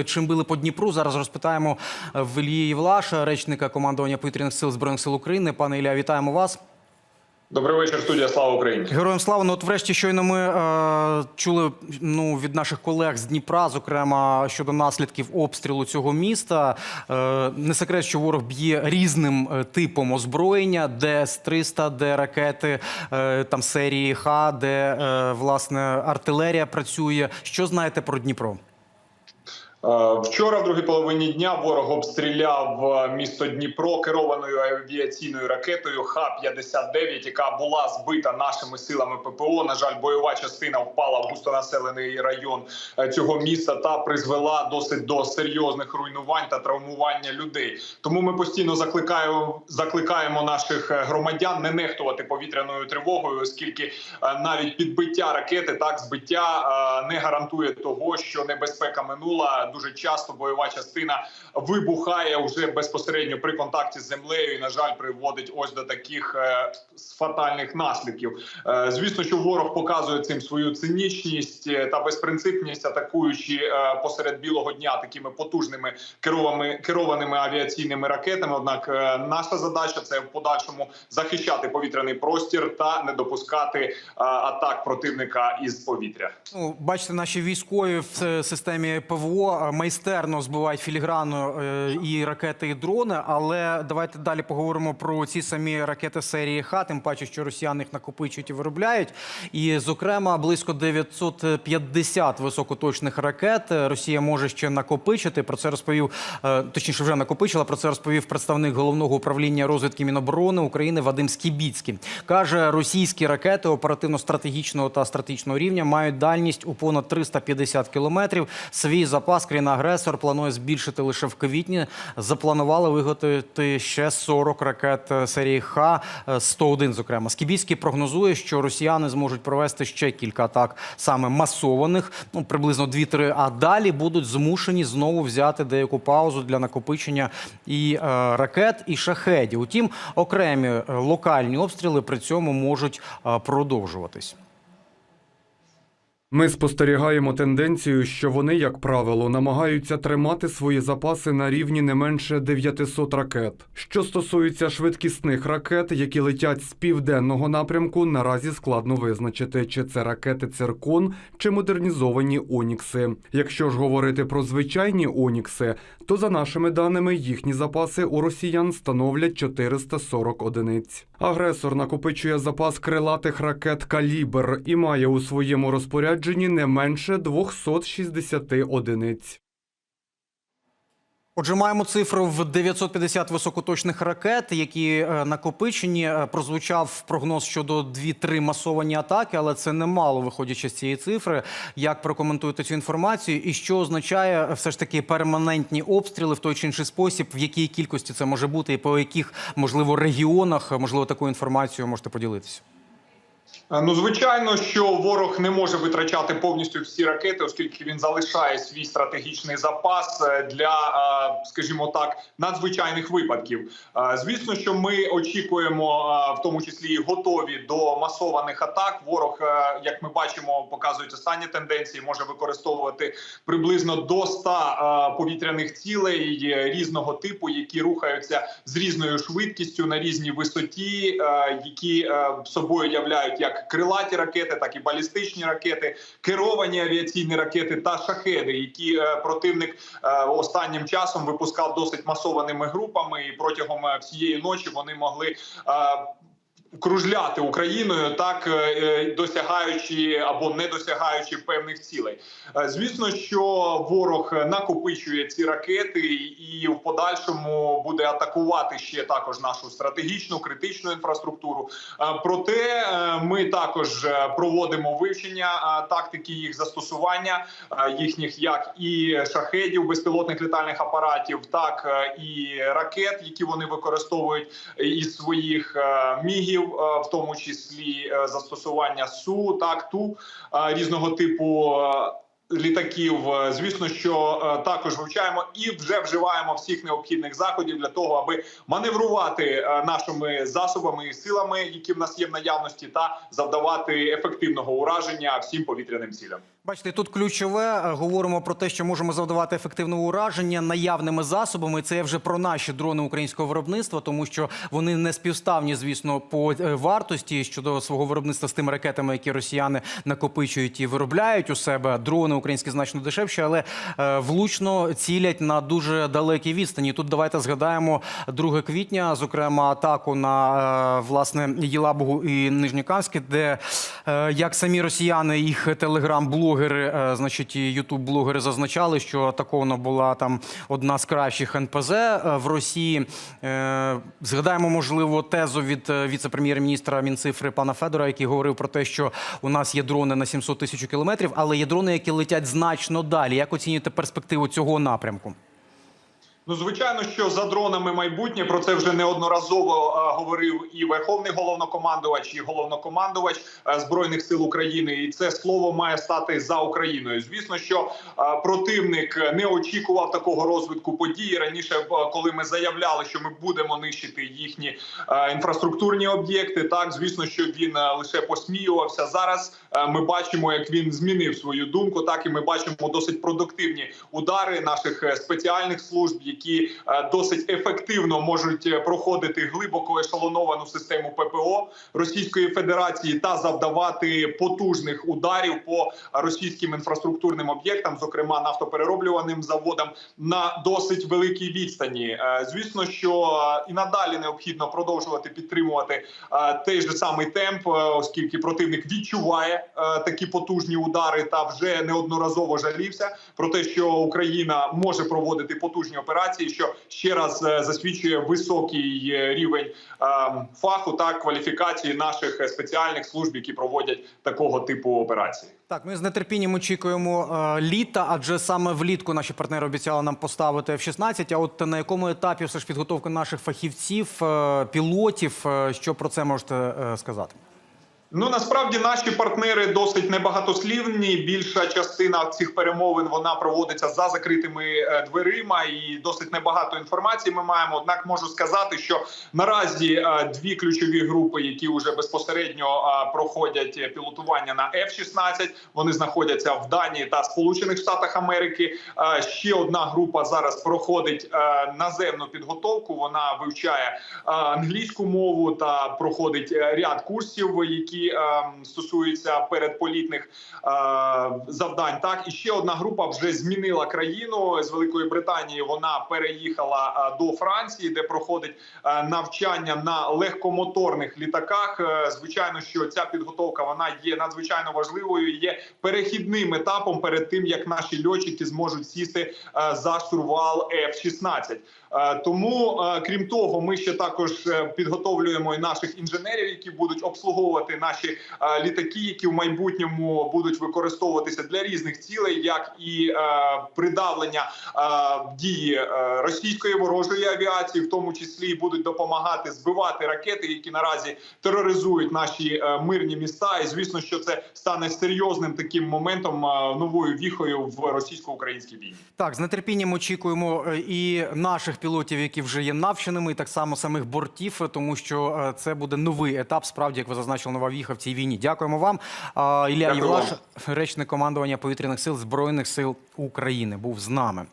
От чим били по Дніпру, зараз розпитаємо в Ілії Євлаша, речника командування повітряних сил збройних сил України. Пане Ілля, вітаємо вас. Добрий вечір, студія Слава Україні. Героям слава. Ну от врешті щойно ми е, чули ну від наших колег з Дніпра, зокрема щодо наслідків обстрілу цього міста. Е, не секрет, що ворог б'є різним е, типом озброєння, де с 300 де ракети е, там серії Х, де е, власне артилерія працює. Що знаєте про Дніпро? Е, Вчора, в другій половині дня, ворог обстріляв е, місто Дніпро керованою авіаційною ракетою Х-59, яка була збита нашими силами ППО. На жаль, бойова частина впала в густонаселений район е, цього міста та призвела досить до серйозних руйнувань та травмування людей. Тому ми постійно закликаємо закликаємо наших громадян не нехтувати повітряною тривогою, оскільки навіть підбиття ракети, так збиття не гарантує того, що небезпека минула. Дуже часто бойова частина вибухає вже безпосередньо при контакті з землею, і на жаль, приводить ось до таких е, фатальних наслідків. Е, Звісно, що ворог показує цим свою цинічність е, та безпринципність, атакуючи посеред білого дня такими потужними керованими керованими авіаційними ракетами. Однак наша задача це в подальшому захищати повітряний простір та не допускати атак противника із повітря. Ну, бачите, наші військові в системі ПВО майстерно збивають філігранно е, і ракети, і дрони. Але давайте далі поговоримо про ці самі ракети серії Х, тим паче, що росіяни їх накопичують і виробляють. І, зокрема, близько 950 високоточних ракет Росія може ще накопичити. Про це розповів е, точніше, вже накопичила. Про це розповів представник головного управління розвідки Міноборони України Вадим Скібіцький. каже, російські ракети оперативно-стратегічного та стратегічного рівня мають дальність у понад 350 кілометрів. Свій запас країна-агресор планує збільшити лише в квітні. Запланували виготовити ще 40 ракет е, серії Х-101, зокрема. Скібіцький прогнозує, що росіяни зможуть провести ще кілька атак саме масованих, ну приблизно 2-3, а далі будуть змушені знову взяти деяку паузу для накопичення і е, ракет, і шахедів. Утім, окремі е, локальні обстріли при цьому можуть е, продовжуватись. Ми спостерігаємо тенденцію, що вони, як правило, намагаються тримати свої запаси на рівні не менше 900 ракет. Що стосується швидкісних ракет, які летять з південного напрямку, наразі складно визначити, чи це ракети циркон чи модернізовані онікси. Якщо ж говорити про звичайні онікси, то за нашими даними їхні запаси у росіян становлять 440 одиниць. Агресор накопичує запас крилатих ракет калібр і має у своєму розпорядженні не менше 260 одиниць. Отже, маємо цифру в 950 високоточних ракет, які е, накопичені. Е, Прозвучав прогноз щодо 2-3 масовані атаки, але це немало виходячи з цієї цифри. Як прокоментуєте цю інформацію, і що означає е, все ж таки перманентні обстріли в той чи інший спосіб, в якій кількості це може бути, і по яких можливо регіонах можливо таку інформацію можете поділитися? Е, Ну, звичайно, що ворог не може витрачати повністю всі ракети, оскільки він залишає свій стратегічний запас е, для, е, скажімо так, надзвичайних випадків. Звісно, що ми очікуємо, в тому числі готові до масованих атак. Ворог, як ми бачимо, показують останні тенденції, може використовувати приблизно до 100 е, повітряних цілей різного типу, які рухаються з різною швидкістю на різній висоті, які собою являють як крилаті ракети, так і балістичні ракети, керовані авіаційні ракети та шахеди, які е, противник е, останнім часом випускав досить масованими групами, і протягом е, всієї ночі вони могли. Кружляти Україною, так е, е, досягаючи або не досягаючи певних цілей. Е, Звісно, що ворог накопичує ці ракети і в подальшому буде атакувати ще також нашу стратегічну критичну інфраструктуру. Проте ми також проводимо вивчення тактики їх застосування, їхніх як і шахедів, безпілотних літальних апаратів, так і ракет, які вони використовують із своїх мігів, е, в тому числі е, застосування су, так ту е, різного типу. Літаків, Е, звісно, що е, також вивчаємо і вже вживаємо всіх необхідних заходів для того, аби маневрувати е, нашими засобами і силами, які в нас є в наявності, та завдавати ефективного ураження всім повітряним цілям. Бачите, тут ключове. Говоримо про те, що можемо завдавати ефективне ураження наявними засобами. Це вже про наші дрони українського виробництва, тому що вони не співставні, звісно, по вартості щодо свого виробництва з тими ракетами, які росіяни накопичують і виробляють у себе. Дрони українські значно дешевші, але е, влучно цілять на дуже далекій відстані. Тут давайте згадаємо 2 квітня, зокрема атаку на е, власне Єлабугу і Нижнікамське, де е, як самі росіяни, їх телеграм-блогери, значить і ютуб-блогери зазначали, що атакована була там одна з кращих НПЗ в Росії. Згадаємо, можливо, тезу від віце-прем'єр-міністра Мінцифри пана Федора, який говорив про те, що у нас є дрони на 700 тисяч кілометрів, але є дрони, які летять значно далі. Як оцінюєте перспективу цього напрямку? Ну, звичайно, що за дронами майбутнє про це вже неодноразово е, говорив і верховний головнокомандувач, і головнокомандувач е, збройних сил України. І це слово має стати за Україною. Звісно, що е, противник не очікував такого розвитку подій. Раніше, е, коли ми заявляли, що ми будемо нищити їхні е, інфраструктурні об'єкти, так звісно, що він е, лише посміювався. Зараз е, ми бачимо, як він змінив свою думку. Так і ми бачимо досить продуктивні удари наших спеціальних служб, які е, досить ефективно можуть е, проходити глибоко ешелоновану систему ППО Російської Федерації та завдавати потужних ударів по російським інфраструктурним об'єктам, зокрема нафтоперероблюваним заводам, на досить великій відстані. Е, Звісно, що і надалі необхідно продовжувати підтримувати той же самий темп, оскільки противник відчуває такі потужні удари та вже неодноразово жалівся про те, що Україна може проводити потужні операції, що ще раз е, засвідчує високий е, рівень е, фаху та кваліфікації наших спеціальних служб, які проводять такого типу операції. Так, ми з нетерпінням очікуємо літа, адже саме влітку наші партнери обіцяли нам поставити F-16. А от на якому етапі все ж підготовка наших фахівців, пілотів, що про це можете сказати? Ну насправді наші партнери досить небагатослівні. Більша частина цих перемовин вона проводиться за закритими е, дверима, і досить небагато інформації ми маємо. Однак можу сказати, що наразі е, дві ключові групи, які вже безпосередньо е, проходять пілотування на F-16, вони знаходяться в Данії та Сполучених Штатах Америки. Ще одна група зараз проходить наземну підготовку. Вона вивчає англійську мову та проходить ряд курсів, які е, стосуються передполітних е, завдань. Так і ще одна група вже змінила країну з Великої Британії. Вона переїхала е, до Франції, де проходить е, навчання на легкомоторних літаках. Звичайно, що ця підготовка вона є надзвичайно важливою. Є перехідним етапом перед тим, як наші льотчики зможуть сісти за штурвал F-16. Е, Тому, крім того, ми ще також підготовлюємо і наших інженерів, які будуть обслуговувати наші е, літаки, які в майбутньому будуть використовуватися для різних цілей, як і е, придавлення е, дії російської ворожої авіації, в тому числі будуть допомагати збивати ракети, які наразі тероризують наші мирні міста. І звісно, що це стане серйозним таким моментом, новою віхою в російсько-українській війні. Так, з нетерпінням очікуємо і наших пілотів, які вже є навченими, і так само самих бортів, тому що це буде новий етап. Справді, як ви зазначили, нова віха в цій війні. Дякуємо вам. Ілля Євлаш, речник командування повітряних сил збройних сил України, був з нами.